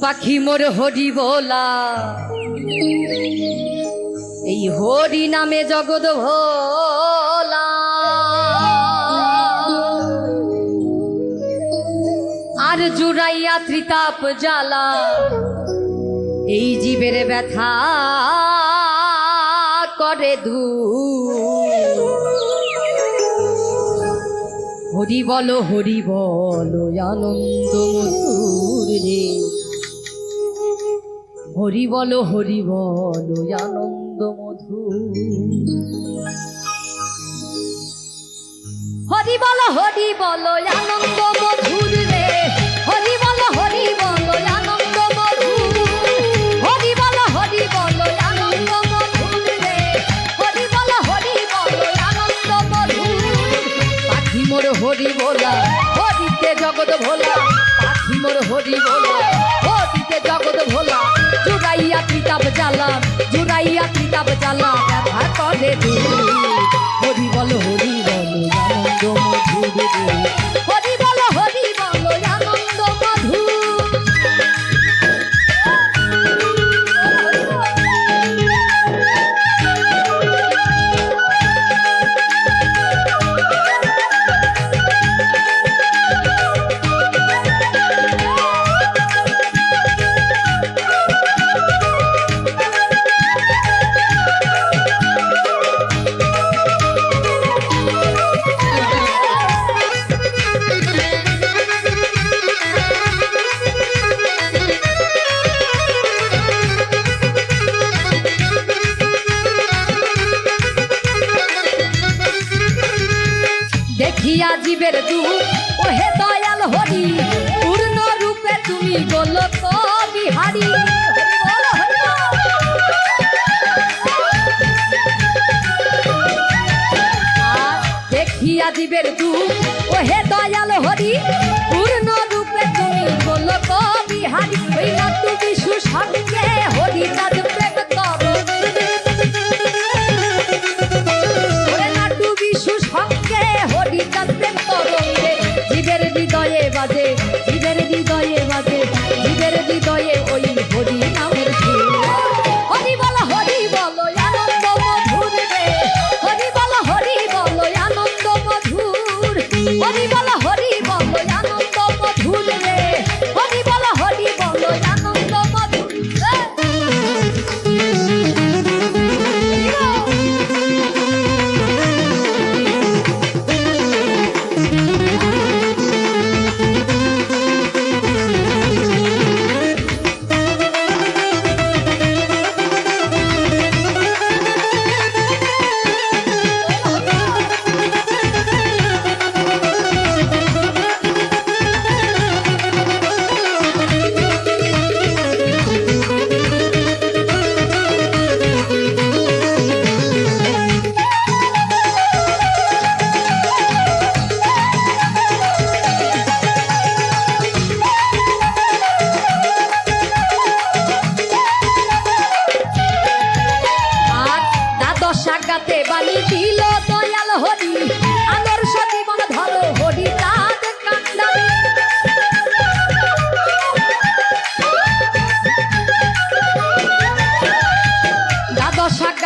পাখি মোর হরি বলা এই হরি নামে জগৎ ভোলা। আর জুড়াইয়া ত্রিতাপ জ্বালা। এই জীবের ব্যথা করে ধু হরি বলো হরি বলো আনন্দ মধুর রে। হরি বলো হরি বলো আনন্দ মধু। হরি বলো হরি বল আনন্দ মধুর রে। হরি বলো হরি বল আনন্দ মধুর হরি বল হরি বলো আনন্দ মধুর রে। হরি বলো হরি বলো আনন্দ মধুর পাখি মোর হরি বলা হরিতে জগৎ ভোলা। পাখি মোর হরি বলা হরিতে জগৎ ভোলা। জুড়াইয়া কিতাব জ্বালা জুড়াইয়া কিতাব জ্বালা ব্যথা জীবের ওহে দয়াল হরি, পূর্ণ রূপে তুমি গোলক বিহারি। দেখিয়া জীবের দয়াল হরি, পূর্ণ রূপে তুমি তুমি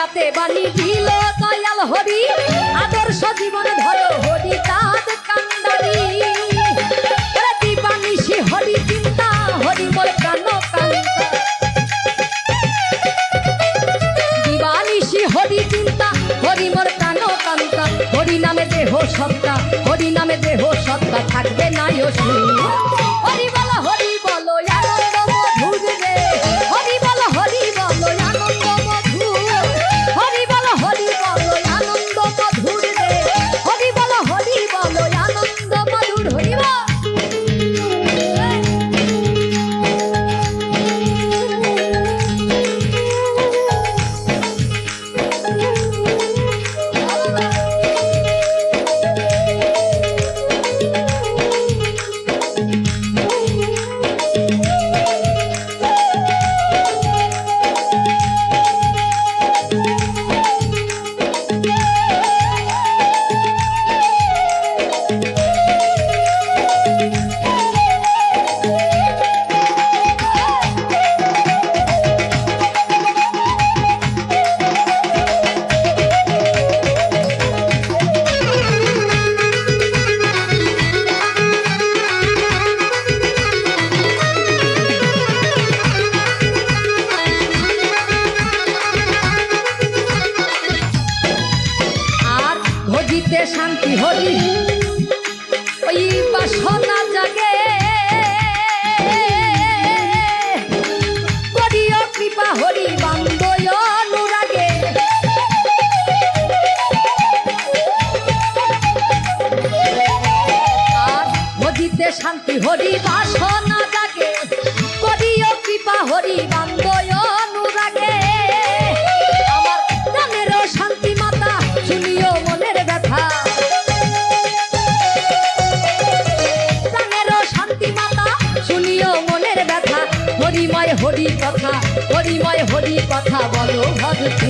আজ্ঞাতে বাণী দিল দয়াল হরি। আদর্শ জীবন ধরো হরি তাদ কান্দারি। দিবানিশি হরি, চিন্তা হরি মোর কান কান্তা দিবানিশি হরি, চিন্তা হরি মোর কান কান্তা হরি নামে দেহ সত্তা, হরি নামে দেহ সত্তা, থাকবে না হরি শান্তি হরি ওই বাসনা কথা বলো ভজতু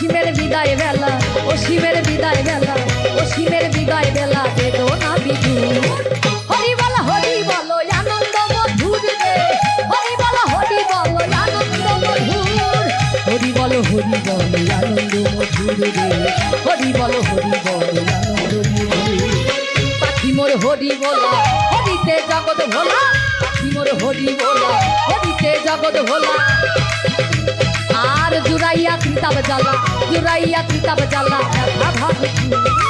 আর বিদায় বেলা, অসীমের বিদায় বেলা ও অসীমের বিদায় বেলা বেদো না বিদু হরি বল হরি বল আনন্দ মধুর রে। হরি বল হরি বল আনন্দ মধুর হরি বল হরি বল আনন্দ মধুর। পাখি মোর হরি বলা হরিতে জগৎ ভোলা। পাখি মোর হরি বলা হরিতে জগৎ ভোলা। আর জুরাইয়া কিতাব জ্বালা। জুরাইয়া কিতাব জ্বালা ব্যথা